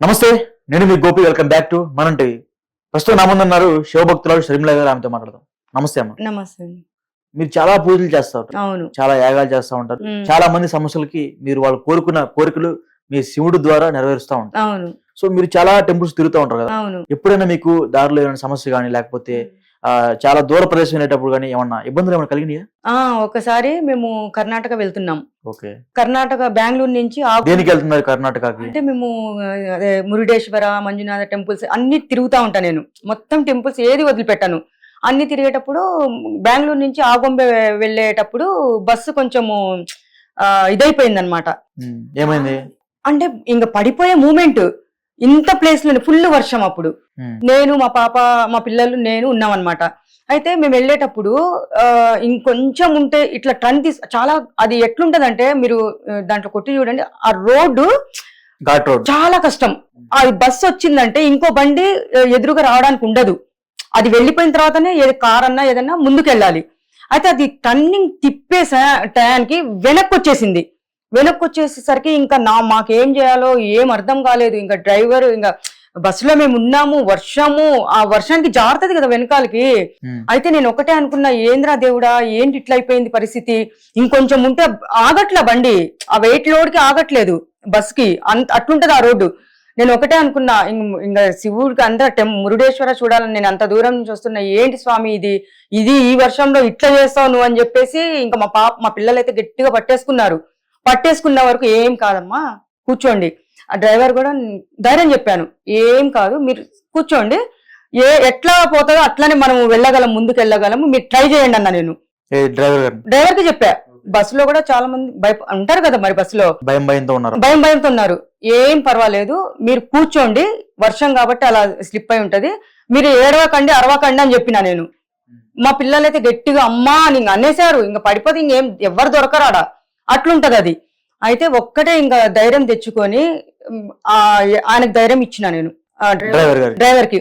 నమస్తే నేను మీ గోపి వెల్కమ్ బ్యాక్ టు మనంటి. ప్రస్తుతం నా ముందు ఉన్నారు శివభక్తురాలు షర్మిల గారు ఆమెతో మాట్లాడదాం. నమస్తే అమ్మ. నమస్తే మీరు చాలా పూజలు చేస్తూ ఉంటారు. అవును. చాలా యాగాలు చేస్తూ ఉంటారు. చాలా మంది సమస్యలకి మీరు వాళ్ళు కోరుకున్న కోరికలు మీ శివుడు ద్వారా నెరవేరుస్తూ ఉంటారు. అవును. సో మీరు చాలా టెంపుల్స్ తిరుగుతూ ఉంటారు కదా. అవును. ఎప్పుడైనా మీకు దారిలో ఏమైనా సమస్య కానీ లేకపోతే చాలా దూర ప్రదేశం వెళ్ళేటప్పుడు కానీ ఏమన్నా ఇబ్బందులు ఏమైనా కలిగినాయా? ఒకసారి మేము కర్ణాటక వెళ్తున్నాం. ఓకే. కర్ణాటక బెంగళూరు నుంచి దేనికి వెళ్తున్నారు కర్ణాటకకి? అంటే మేము మురుడేశ్వర మంజునాథ టెంపుల్స్ అన్ని తిరుగుతా ఉంటా నేను. మొత్తం టెంపుల్స్ ఏది వదిలిపెట్టాను. అన్ని తిరిగేటప్పుడు బెంగళూరు నుంచి ఆగొంబె వెళ్ళేటప్పుడు బస్సు కొంచెము ఇదైపోయింది అనమాట ఏమైంది? అంటే ఇంకా పడిపోయే మూమెంట్. ఇంత ప్లేస్లో ఫుల్ వర్షం అప్పుడు. నేను మా పాప మా పిల్లలు నేను ఉన్నామన్నమాట. అయితే మేము వెళ్ళేటప్పుడు ఆ, ఇంకొంచెం ఉంటే ఇట్లా టర్న్ తీసి చాలా అది ఎట్లుంటదంటే మీరు ఆ, దాంట్లో కొట్టి చూడండి ఆ రోడ్డు చాలా కష్టం. అది బస్సు వచ్చిందంటే ఇంకో బండి ఆ, ఎదురుగా రావడానికి ఉండదు. అది వెళ్ళిపోయిన తర్వాతనే ఏది కార్ అన్నా ఏదన్నా ముందుకు వెళ్ళాలి అయితే అది టర్నింగ్ తిప్పే టయానికి వెనక్కి వచ్చేసింది వెనక్కి వచ్చేసరికి ఇంకా నా మాకేం చేయాలో ఏం అర్థం కాలేదు. ఇంకా డ్రైవర్ ఇంకా బస్సులో మేము ఉన్నాము వర్షము ఆ వర్షానికి జారుతుంది కదా వెనకాలకి. అయితే నేను ఒకటే అనుకున్నా ఏంద్రా దేవుడా ఏంటి ఇట్లా అయిపోయింది పరిస్థితి? ఇంకొంచెం ఉంటే ఆగట్లే బండి ఆ వెయిట్ లోడ్కి ఆగట్లేదు బస్కి అంత అట్లుంటది ఆ రోడ్డు. నేను ఒకటే అనుకున్నా ఇంకా శివుడికి అంత టెం మురుడేశ్వర చూడాలని నేను అంత దూరం నుంచి వస్తున్నా ఏంటి స్వామి ఇది? ఇది ఈ వర్షంలో ఇట్లా చేస్తావు నువ్వు? అని చెప్పేసి ఇంకా మా పాప మా పిల్లలు అయితే గట్టిగా పట్టేసుకున్నారు. పట్టేసుకున్న వరకు ఏం కాదమ్మా? కూర్చోండి. ఆ డ్రైవర్ కూడా ధైర్యం చెప్పాను. ఏం కాదు మీరు కూర్చోండి. ఏ ఎట్లా పోతుందో అట్లానే మనం వెళ్ళగలం ముందుకు వెళ్ళగలము మీరు ట్రై చేయండి అన్న నేను. డ్రైవర్ డ్రైవర్కి చెప్పా. బస్సులో కూడా చాలా మంది భయ ఉంటారు కదా మరి బస్సులో. భయం భయంతో ఉన్నారు. భయం భయంతో ఉన్నారు. ఏం పర్వాలేదు. మీరు కూర్చోండి. వర్షం కాబట్టి అలా స్లిప్ అయి ఉంటది. మీరు ఏడవకండి అరవకండి అని చెప్పిన నేను. మా పిల్లలైతే గట్టిగా అమ్మా అని ఇంక అనేసారు ఇంకా పడిపోతే ఇంకేం ఎవ్వరు దొరకరాడా అట్లుంటది అది. అయితే ఒక్కటే ఇంకా ధైర్యం తెచ్చుకొని ఆయనకు ధైర్యం ఇచ్చిన నేను. డ్రైవర్కి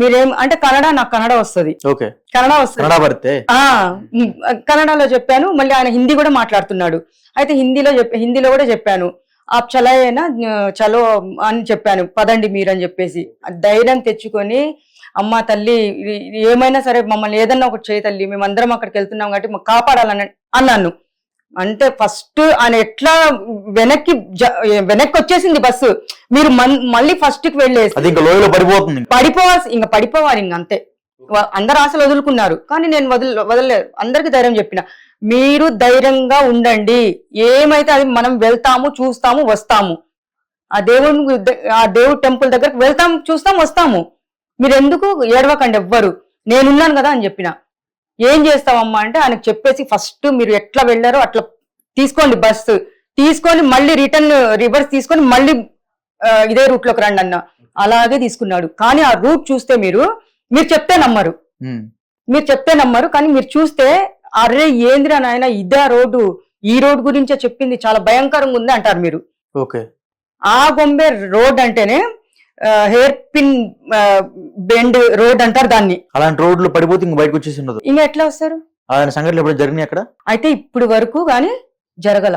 మీరేం అంటే కన్నడ నాకు కన్నడ వస్తది. కన్నడ వస్తుంది. కన్నడలో చెప్పాను మళ్ళీ ఆయన హిందీ కూడా మాట్లాడుతున్నాడు. అయితే హిందీలో హిందీలో కూడా చెప్పాను. ఆ చలయేనా చలో అని చెప్పాను పదండి మీరు అని చెప్పేసి. ధైర్యం తెచ్చుకొని అమ్మ తల్లి ఏమైనా సరే మమ్మల్ని ఏదన్నా ఒకటి చేయి తల్లి మేమందరం అక్కడికి వెళ్తున్నాం కాబట్టి మాకు కాపాడాలని అన్నాను. అంటే ఫస్ట్ ఆయన ఎట్లా వెనక్కి వెనక్కి వచ్చేసింది బస్సు మీరు మళ్ళీ ఫస్ట్కి వెళ్ళేసి పడిపోతుంది పడిపోవాల్సి ఇంకా పడిపోవాలి ఇంక అంతే. అందరు ఆశలు వదులుకున్నారు. కానీ నేను వదిలి వదలలేదు. అందరికి ధైర్యం చెప్పిన. మీరు ధైర్యంగా ఉండండి. ఏమైతే అది మనం వెళ్తాము చూస్తాము వస్తాము. ఆ దేవుని ద- ఆ దేవుడి టెంపుల్ దగ్గరకు వెళ్తాం చూస్తాం వస్తాము. మీరు ఎందుకు ఏడవకండి ఎవ్వరు. నేనున్నాను కదా అని చెప్పిన. ఏం చేస్తావమ్మా అంటే ఆయనకు చెప్పేసి ఫస్ట్ మీరు ఎట్లా వెళ్ళారో అట్లా తీసుకోండి బస్సు తీసుకొని మళ్ళీ రిటర్న్ రివర్స్ తీసుకొని మళ్ళీ ఇదే రూట్లోకి రండి అన్న. అలాగే తీసుకున్నాడు. కానీ ఆ రూట్ చూస్తే మీరు మీరు చెప్తే నమ్మరు. ఉమ్, మీరు చెప్తే నమ్మరు కానీ మీరు చూస్తే అరే ఏందిరా నాయన ఇదే రోడ్డు. ఈ రోడ్ గురించే చెప్పింది. చాలా భయంకరంగా ఉంది అంటారు మీరు. ఓకే ఆ గొంబే రోడ్ అంటేనే హెయిర్ పిన్ బెండ్ రోడ్ అంటారు దాన్ని. అలాంటి రోడ్లు పడిపోతే ఇంక బయటకు వచ్చేసి ఉండదు. ఇంకా ఎట్లా వస్తారు? ఆయన సంఘటనలు ఎప్పుడు జరిగినాయి అక్కడ? అయితే ఇప్పుడు వరకు కానీ జరగల.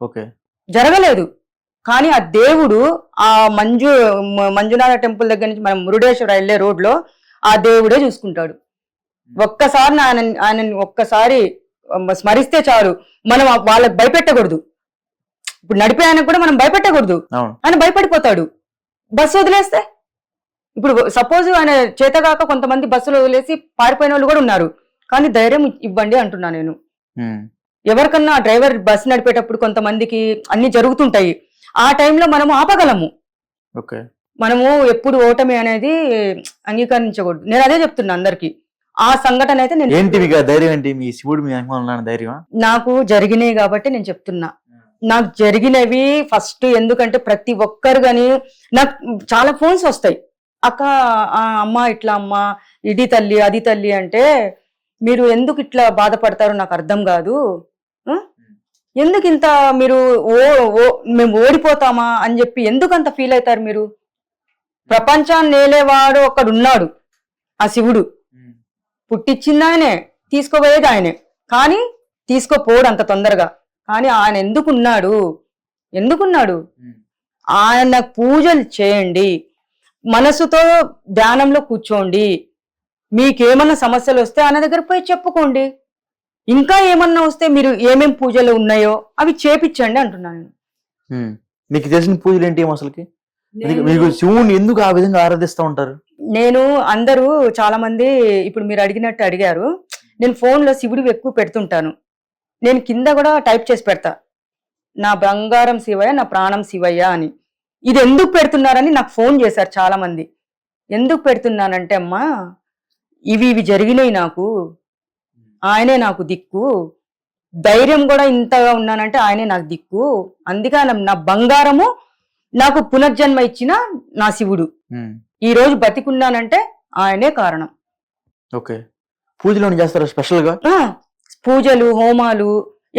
ఓకే. జరగలేదు. కానీ ఆ దేవుడు ఆ మంజు మంజునాథ టెంపుల్ దగ్గర నుంచి మనం మురుడేశ్వర వెళ్ళే రోడ్లో ఆ దేవుడే చూసుకుంటాడు. ఒక్కసారి ఆయన ఆయన ఒక్కసారి స్మరిస్తే చాలు. మనం వాళ్ళకి భయపెట్టకూడదు. ఇప్పుడు నడిపే ఆయనకు కూడా మనం భయపెట్టకూడదు. ఆయన భయపడిపోతాడు. బస్సు వదిలేస్తే? ఇప్పుడు సపోజ్ ఆయన చేతగాక కొంతమంది బస్సులు వదిలేసి పారిపోయిన వాళ్ళు కూడా ఉన్నారు. కానీ ధైర్యం ఇవ్వండి అంటున్నా నేను. ఎవరికన్నా డ్రైవర్ బస్ నడిపేటప్పుడు కొంతమందికి అన్ని జరుగుతుంటాయి. ఆ టైంలో మనము ఆపగలము. ఓకే. మనము ఎప్పుడు ఓటమి అనేది అంగీకరించకూడదు. నేను అదే చెప్తున్నా అందరికి. ఆ సంఘటన అయితే నేను ఏంటి మీకు ఆ ధైర్యం ఏంటి? మీ శివుడు మీ అనుమానం ధైర్యం నాకు జరిగినాయి కాబట్టి నేను చెప్తున్నా. నాకు జరిగినవి ఫస్ట్ ఎందుకంటే ప్రతి ఒక్కరు గాని నాకు చాలా ఫోన్స్ వస్తాయి. అక్క ఆ అమ్మ ఇట్లా అమ్మ ఇది తల్లి అది తల్లి అంటే మీరు ఎందుకు ఇట్లా బాధపడతారో నాకు అర్థం కాదు? ఎందుకు ఇంత మీరు ఓ ఓ మేము ఓడిపోతామా అని చెప్పి ఎందుకు అంత ఫీల్ అవుతారు మీరు? ప్రపంచాన్ని నేలేవాడు ఒకడు ఉన్నాడు ఆ శివుడు. పుట్టించింది ఆయనే తీసుకోబోయేది ఆయనే కానీ తీసుకోపోడు అంత తొందరగా. కానీ ఆయన ఎందుకున్నాడు? ఎందుకున్నాడు? ఆయన పూజలు చేయండి. మనసుతో ధ్యానంలో కూర్చోండి. మీకేమన్నా సమస్యలు వస్తే ఆయన దగ్గర పోయి చెప్పుకోండి. ఇంకా ఏమన్నా వస్తే మీరు ఏమేం పూజలు ఉన్నాయో అవి చేపించండి అంటున్నాను. మీకు తెలిసిన పూజలు ఏంటి అసలుకి? మీకు శివుని ఎందుకు ఆ విధంగా ఆరాధిస్తూ ఉంటారు? నేను అందరూ చాలా మంది ఇప్పుడు మీరు అడిగినట్టు అడిగారు. నేను ఫోన్లో శివుడివి ఎక్కువ పెడుతుంటాను. నేను కింద కూడా టైప్ చేసి పెడతా. నా బంగారం శివయ్య నా ప్రాణం శివయ్య అని. ఇది ఎందుకు పెడుతున్నారని నాకు ఫోన్ చేశారు చాలా మంది ఎందుకు పెడుతున్నానంటే అమ్మా ఇవి ఇవి జరిగినాయి నాకు. ఆయనే నాకు దిక్కు. ధైర్యం కూడా ఇంతగా ఉన్నానంటే ఆయనే నాకు దిక్కు. అందుకే నా బంగారము నాకు పునర్జన్మ ఇచ్చిన నా శివుడు. ఈ రోజు బతికున్నానంటే ఆయనే కారణం. ఓకే. పూజలు చేస్తారా స్పెషల్గా పూజలు హోమాలు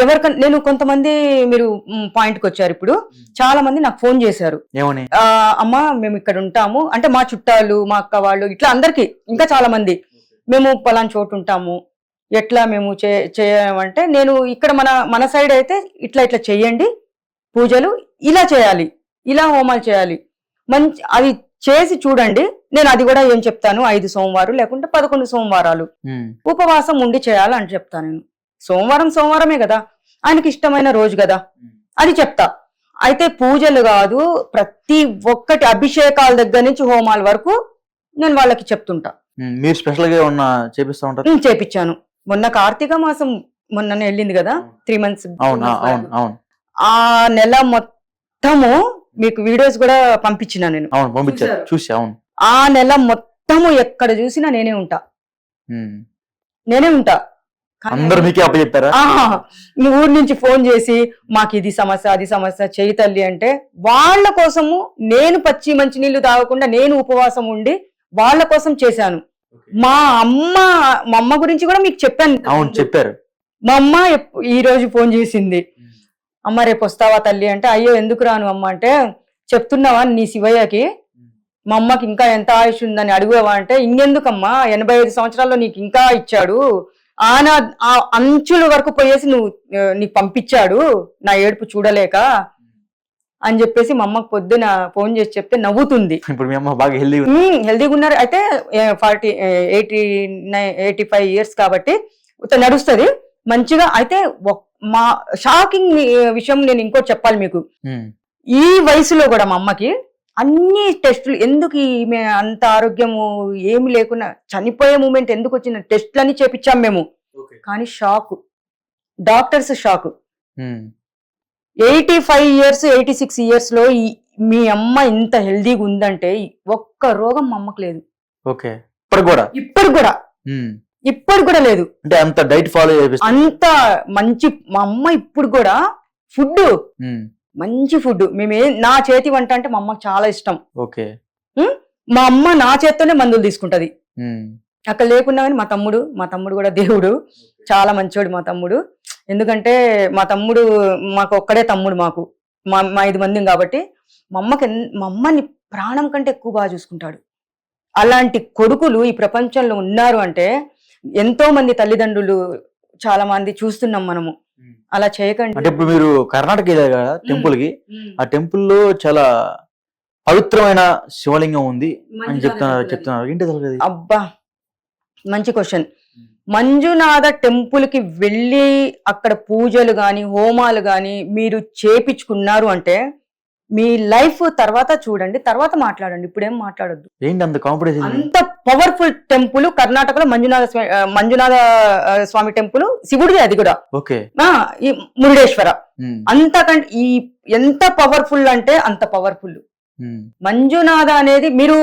ఎవరికన్నా నేను కొంతమంది మీరు పాయింట్కి వచ్చారు ఇప్పుడు. చాలా మంది నాకు ఫోన్ చేశారు. అమ్మా మేము ఇక్కడ ఉంటాము. అంటే మా చుట్టాలు మా అక్క వాళ్ళు ఇట్లా అందరికి ఇంకా చాలా మంది మేము పలానా చోటు ఉంటాము. ఎట్లా మేము చే చేయమంటే నేను ఇక్కడ మన మన సైడ్ అయితే ఇట్లా ఇట్లా చెయ్యండి పూజలు ఇలా చేయాలి. ఇలా హోమాలు చేయాలి. మంచి అది చేసి చూడండి. నేను అది కూడా ఏం చెప్తాను? ఐదు సోమవారం లేకుంటే పదకొండు సోమవారాలు. ఉపవాసం ఉండి చేయాలని చెప్తాను నేను. సోమవారం సోమవారమే కదా? ఆయనకి ఇష్టమైన రోజు కదా? అది చెప్తా. అయితే పూజలు కాదు ప్రతి ఒక్కటి అభిషేకాల దగ్గర నుంచి హోమాల వరకు నేను వాళ్ళకి చెప్తుంటా. మీరు స్పెషల్గా ఏమన్నా చేపిస్తూ ఉంటారు? నేను చేపించాను మొన్న కార్తీక మాసం మొన్ననే వెళ్ళింది కదా? త్రీ మంత్స్ అవును? ఆ, అవును అవును. ఆ నెల మొత్తము మీకు వీడియోస్ కూడా పంపించిన నేను. అవును పంపించారు. చూసి అవును. ఆ నెల మొత్తము ఎక్కడ చూసినా నేనే ఉంటా. నేనే ఉంటా. అందరు మీకే అప్పచెప్పారా ఊరి నుంచి ఫోన్ చేసి మాకు ఇది సమస్య అది సమస్య చేయి తల్లి అంటే వాళ్ళ కోసము నేను పచ్చి మంచి నీళ్ళు తాగకుండా నేను ఉపవాసం ఉండి వాళ్ళ కోసం చేశాను. మా అమ్మ మా అమ్మ గురించి కూడా మీకు చెప్పాను. అవును చెప్పారు. మా అమ్మ ఈ రోజు ఫోన్ చేసింది. అమ్మ రేపు వస్తావా తల్లి అంటే అయ్యో ఎందుకు రాను అమ్మ అంటే చెప్తున్నావా నీ శివయ్యకి? మా అమ్మకి ఇంకా ఎంత ఆయుష్ ఉందని అడుగువా అంటే ఇంకెందుకమ్మా? ఎనభై ఐదు సంవత్సరాల్లో నీకు ఇంకా ఇచ్చాడు. ఆయన ఆ అంచుల వరకు పోయేసి నువ్వు నీకు పంపించాడు. నా ఏడుపు చూడలేక. అని చెప్పేసి మా అమ్మకి పొద్దున ఫోన్ చేసి చెప్తే నవ్వుతుంది. ఇప్పుడు మీ అమ్మ బాగా హెల్దీ హెల్దీగా ఉన్నారు. అయితే forty eighty nine eighty five years కాబట్టి నడుస్తుంది. మంచిగా అయితే మా షాకింగ్ విషయం నేను ఇంకోటి చెప్పాలి మీకు. ఈ వయసులో కూడా మా అమ్మకి అన్ని టెస్టులు ఎందుకు ఈమె అంత ఆరోగ్యము ఏమి లేకుండా చనిపోయే మూమెంట్ ఎందుకు వచ్చిన టెస్టులన్నీ చేపించాం మేము. కానీ shock. Doctors shock. Eighty five years eighty six ఇయర్స్లో ఈ- మీ అమ్మ ఇంత హెల్దీగా ఉందంటే ఒక్క రోగం మా అమ్మకు లేదు. ఓకే. ఇప్పుడు కూడా? ఇప్పుడు కూడా. ఇప్పుడు కూడా లేదు. అంటే అంత డైట్ ఫాలో అంత మంచి మా అమ్మ ఇప్పుడు కూడా ఫుడ్. మంచి ఫుడ్. మేమే నా చేతి వంట అంటే మా అమ్మకి చాలా ఇష్టం. ఓకే. మా అమ్మ నా చేత్తోనే మందులు తీసుకుంటది. అక్కడ లేకున్నా కానీ మా తమ్ముడు మా తమ్ముడు కూడా దేవుడు. చాలా మంచోడు మా తమ్ముడు. ఎందుకంటే మా తమ్ముడు మాకు ఒక్కడే తమ్ముడు మాకు. మా మా ఐదు మంది కాబట్టి మా అమ్మకి మా అమ్మని ప్రాణం కంటే ఎక్కువ బాగా చూసుకుంటాడు. అలాంటి కొడుకులు ఈ ప్రపంచంలో ఉన్నారు అంటే ఎంతో మంది తల్లిదండ్రులు చాలా మంది చూస్తున్నాం మనము. అలా అంటే చేయకండి ఇప్పుడు మీరు కర్ణాటక వెళ్ళారు కదా టెంపుల్కి ఆ టెంపుల్లో చాలా పవిత్రమైన శివలింగం ఉంది అని చెప్తున్నారు చెప్తున్నారు. ఏంటి అసలు అబ్బా! మంచి క్వశ్చన్. మంజునాథ టెంపుల్కి వెళ్ళి అక్కడ పూజలు గాని హోమాలు గాని మీరు చేపించుకున్నారు అంటే మీ లైఫ్ తర్వాత చూడండి తర్వాత మాట్లాడండి. ఇప్పుడేం మాట్లాడొద్దు. ఏంటి అంత అంత పవర్ఫుల్ టెంపుల్ కర్ణాటకలో మంజునాథ స్వా- ఆ, మంజునాథ స్వామి టెంపుల్ శివుడిది అది కూడా. ఓకే. ఈ మురుడేశ్వర. అంతకంటే ఈ ఎంత పవర్ఫుల్ అంటే అంత పవర్ఫుల్. మంజునాథ అనేది మీరు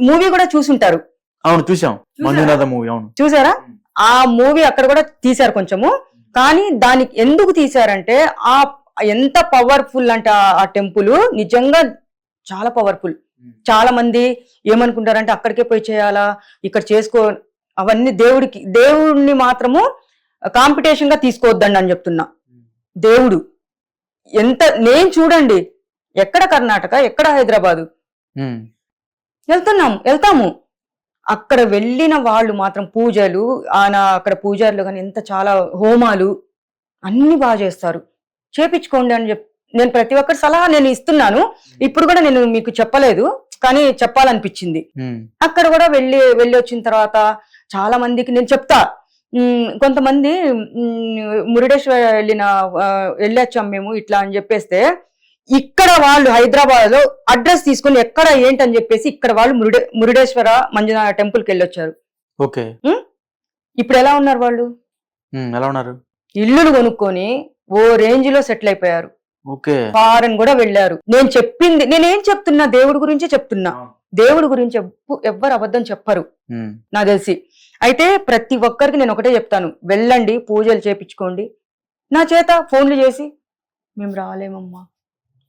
మూవీ కూడా చూసుంటారు. అవును చూసాం? మంజునాథ మూవీ అవును. చూసారా? ఆ మూవీ అక్కడ కూడా తీశారు కొంచెము. కానీ దానికి ఎందుకు తీశారంటే ఆ ఎంత పవర్ఫుల్ అంటే ఆ టెంపుల్ నిజంగా చాలా పవర్ఫుల్. చాలా మంది ఏమనుకుంటారంటే అక్కడికే పోయి చేయాలా? ఇక్కడ చేసుకో అవన్నీ దేవుడికి దేవుడిని మాత్రము కాంపిటీషన్గా తీసుకోవద్దండి అని చెప్తున్నా. దేవుడు. ఎంత నేను చూడండి ఎక్కడ కర్ణాటక ఎక్కడ హైదరాబాదు? ఉమ్. వెళ్తున్నాం వెళ్తాము. అక్కడ వెళ్ళిన వాళ్ళు మాత్రం పూజలు ఆయన అక్కడ పూజారులు కానీ ఎంత చాలా హోమాలు అన్ని బాగా చేస్తారు. చేపించుకోండి అని చెప్ నేను ప్రతి ఒక్కరి సలహా నేను ఇస్తున్నాను. ఇప్పుడు కూడా నేను మీకు చెప్పలేదు. కానీ చెప్పాలనిపించింది. అక్కడ కూడా వెళ్ళి వెళ్ళి వచ్చిన తర్వాత చాలా మందికి నేను చెప్తా. కొంతమంది మురుడేశ్వర వెళ్ళిన వెళ్ళొచ్చాం మేము ఇట్లా అని చెప్పేస్తే ఇక్కడ వాళ్ళు హైదరాబాద్లో అడ్రస్ తీసుకుని ఎక్కడ ఏంటని చెప్పేసి ఇక్కడ వాళ్ళు మురుడే మురుడేశ్వర మంజునాథ టెంపుల్కి వెళ్ళొచ్చారు. ఓకే. ఇప్పుడు ఎలా ఉన్నారు వాళ్ళు? ఎలా ఉన్నారు? ఇల్లులు కొనుక్కొని ఓ రేంజ్లో సెటిల్ అయిపోయారు. ఫారెన్ కూడా వెళ్ళారు. నేను చెప్పింది నేనేం చెప్తున్నా దేవుడి గురించే చెప్తున్నా. దేవుడి గురించి ఎవ్వ- ఎవ్వరు అబద్ధం చెప్పరు. నాకు తెలిసి. అయితే ప్రతి ఒక్కరికి నేను ఒకటే చెప్తాను. వెళ్ళండి పూజలు చేపించుకోండి. నా చేత ఫోన్లు చేసి మేము రాలేమమ్మా.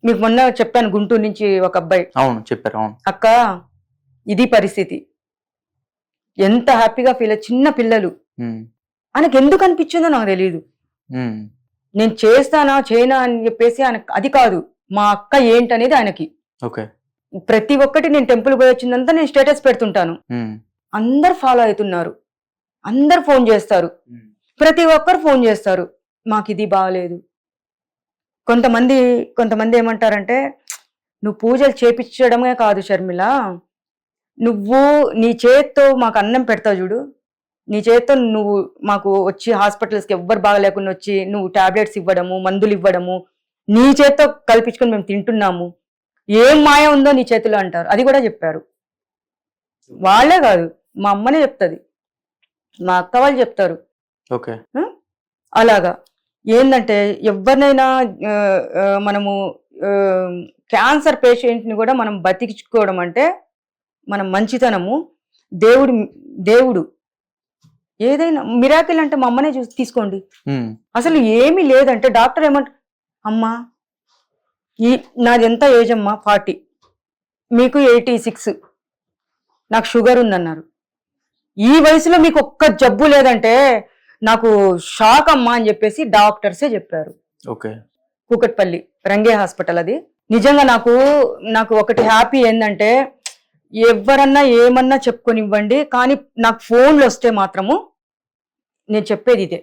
మీకు మొన్న చెప్పాను గుంటూరు నుంచి ఒక అబ్బాయి. అవును చెప్పారు అవును. అక్క ఇది పరిస్థితి. ఎంత హ్యాపీగా ఫీల్ చిన్న పిల్లలు. ఆయనకి ఎందుకు అనిపించిందో నాకు తెలియదు నేను చేస్తానా చేయనా అని చెప్పేసి ఆయన అది కాదు. మా అక్క ఏంటనేది ఆయనకి. ఓకే. ప్రతి ఒక్కటి నేను టెంపుల్ పోయి వచ్చిందంతా నేను స్టేటస్ పెడుతుంటాను. అందరు ఫాలో అవుతున్నారు. అందరు ఫోన్ చేస్తారు. ప్రతి ఒక్కరు ఫోన్ చేస్తారు. మాకు ఇది బాగలేదు కొంతమంది కొంతమంది ఏమంటారంటే నువ్వు పూజలు చేపించడమే కాదు షర్మిల. నువ్వు నీ చేత్తో మాకు అన్నం పెడతావు చూడు. నీ చేత్తో నువ్వు మాకు వచ్చి హాస్పిటల్స్కి ఎవ్వరు బాగలేకుండా వచ్చి నువ్వు టాబ్లెట్స్ ఇవ్వడము మందులు ఇవ్వడము నీ చేత్తో కల్పించుకొని మేము తింటున్నాము. ఏం మాయ ఉందో నీ చేతిలో అంటారు. అది కూడా చెప్పారు. వాళ్ళే కాదు మా అమ్మనే చెప్తుంది. మా అక్క వాళ్ళు చెప్తారు. ఓకే. అలాగా. ఏంటంటే ఎవరినైనా మనము క్యాన్సర్ పేషెంట్ని కూడా మనం బతికించుకోవడం అంటే మన మంచితనము దేవుడు దేవుడు ఏదైనా మిరాకిల్ అంటే మా అమ్మనే చూసి తీసుకోండి. అసలు ఏమీ లేదంటే డాక్టర్ ఏమంట అమ్మా ఈ నాది ఎంత ఏజ్ అమ్మా? ఫార్టీ. మీకు ఎయిటీ సిక్స్. నాకు షుగర్ ఉందన్నారు. ఈ వయసులో మీకు ఒక్క జబ్బు లేదంటే నాకు షాక్ అమ్మా అని చెప్పేసి డాక్టర్సే చెప్పారు. ఓకే. కూకట్పల్లి రంగే హాస్పిటల్ అది. నిజంగా నాకు నాకు ఒకటి హ్యాపీ ఏంటంటే ఎవరన్నా ఏమన్నా చెప్పుకొనివ్వండి కానీ నాకు ఫోన్లు వస్తే మాత్రము నేను చెప్పేది ఇదే.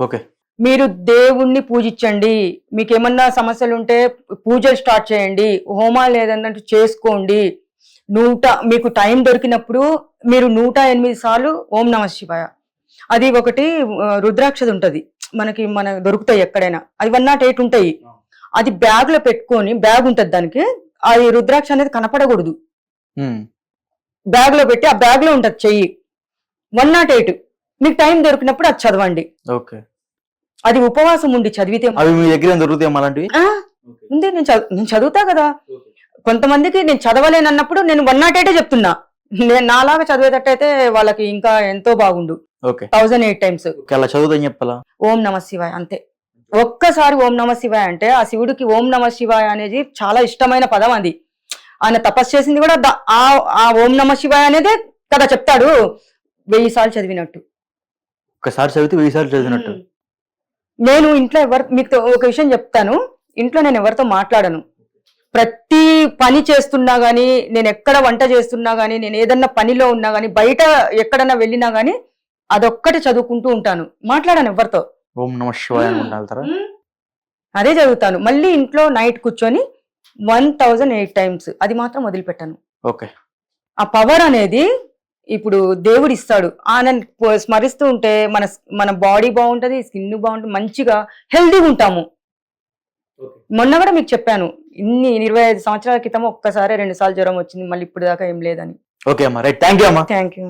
ఓకే. మీరు దేవుణ్ణి పూజించండి మీకు ఏమన్నా సమస్యలు ఉంటే పూజలు స్టార్ట్ చేయండి హోమాలు ఏదన్నట్టు చేసుకోండి. నూట మీకు టైం దొరికినప్పుడు మీరు నూట ఎనిమిది సార్లు ఓం నమ శివాయ. అది ఒకటి రుద్రాక్షది ఉంటది. మనకి మన దొరుకుతాయి ఎక్కడైనా. అది వన్ నాట్ ఎయిట్ ఉంటాయి. అది బ్యాగ్లో పెట్టుకొని బ్యాగ్ ఉంటది దానికి అది రుద్రాక్ష అనేది కనపడకూడదు. బ్యాగ్లో పెట్టి ఆ బ్యాగ్లో ఉంటది చెయ్యి. వన్ నాట్ ఎయిట్ మీకు టైం దొరికినప్పుడు అది చదవండి. ఓకే. అది ఉపవాసం ఉండి చదివితే అవి మీ దగ్గర దొరుకుతాయి అలాంటివి? ఉంది నేను నేను చదువుతా కదా. కొంతమందికి నేను చదవలేనన్నప్పుడు నేను వన్ నాట్ ఎయిటే చెప్తున్నా. నేను నాలాగా చదివేటట్టయితే వాళ్ళకి ఇంకా ఎంతో బాగుండు. ఓకే. థౌజండ్ ఎయిట్ టైమ్స్ అలా చెప్పాలా? ఓం నమ శివాయ అంతే. ఒక్కసారి ఓం నమ శివాయ అంటే ఆ శివుడికి ఓం నమ శివాయ అనేది చాలా ఇష్టమైన పదం అది. ఆయన తపస్సు చేసింది కూడా ఆ ఆ ఓం నమ శివాయ అనేదే కదా చెప్తాడు. వెయ్యి సార్లు చదివినట్టు. ఒకసారి చదివితే వెయ్యి సార్లు చదివినట్టు. నేను ఇంట్లో ఎవరు మీకు ఒక విషయం చెప్తాను. ఇంట్లో నేను ఎవరితో మాట్లాడను. ప్రతి పని చేస్తున్నా గానీ నేను ఎక్కడ వంట చేస్తున్నా గానీ నేను ఏదన్నా పనిలో ఉన్నా గానీ బయట ఎక్కడన్నా వెళ్ళినా గానీ అదొక్కటి చదువుకుంటూ ఉంటాను. మాట్లాడను ఎవరితో. ఓం నమ శివాయ అదే చదువుతాను. మళ్ళీ ఇంట్లో నైట్ కూర్చొని వన్ థౌజండ్ ఎయిట్ టైమ్స్ అది మాత్రం వదిలిపెట్టాను. ఓకే. ఆ పవర్ అనేది ఇప్పుడు దేవుడు ఇస్తాడు ఆయన స్మరిస్తూ ఉంటే మన మన బాడీ బాగుంటది స్కిన్ బాగుంటుంది మంచిగా హెల్దీగా ఉంటాము. మొన్న కూడా మీకు చెప్పాను. ఇన్ని ఇరవై ఐదు సంవత్సరాల క్రితం ఒక్కసారి రెండు సార్లు జ్వరం వచ్చింది మళ్ళీ ఇప్పుడు దాకా ఏం లేదని. ఓకే అమ్మా. రైట్. థ్యాంక్ యూ అమ్మా. Thank you